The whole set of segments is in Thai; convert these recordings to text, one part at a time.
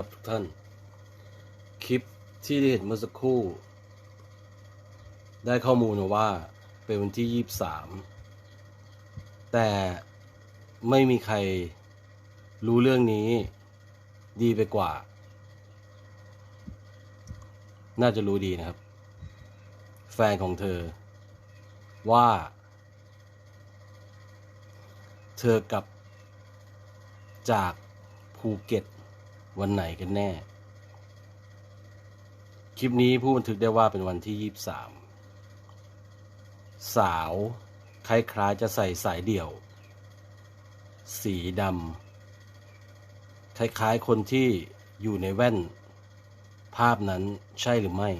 ครับทุกท่าน คลิปที่ได้เห็นเมื่อสักครู่ ได้ข้อมูลมาว่าเป็นวันที่ยี่สามแต่ไม่มีใครรู้เรื่องนี้ดีไปกว่า น่าจะรู้ดีนะครับ แฟนของเธอ ว่า เธอกลับจากภูเก็ต วันไหนกันแน่ คลิปนี้ผู้บันทึกได้ว่าเป็นวันที่ยี่สามสาวคล้ายๆจะใส่สายเดี่ยว สีดำคล้ายๆคนที่อยู่ในแว่น ภาพนั้นใช่หรือไม่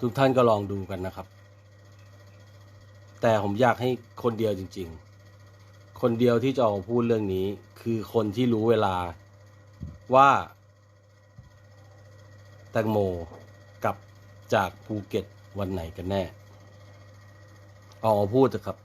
ทุกท่านก็ลองดูกันนะครับ แต่ผมอยากให้คนเดียวจริง ๆ คนเดียวที่จะออกมาพูดเรื่องนี้ คือคนที่รู้เวลา ว่าแตงโมกลับจากภูเก็ตวันไหนกันแน่ออกมาพูดเถอะครับ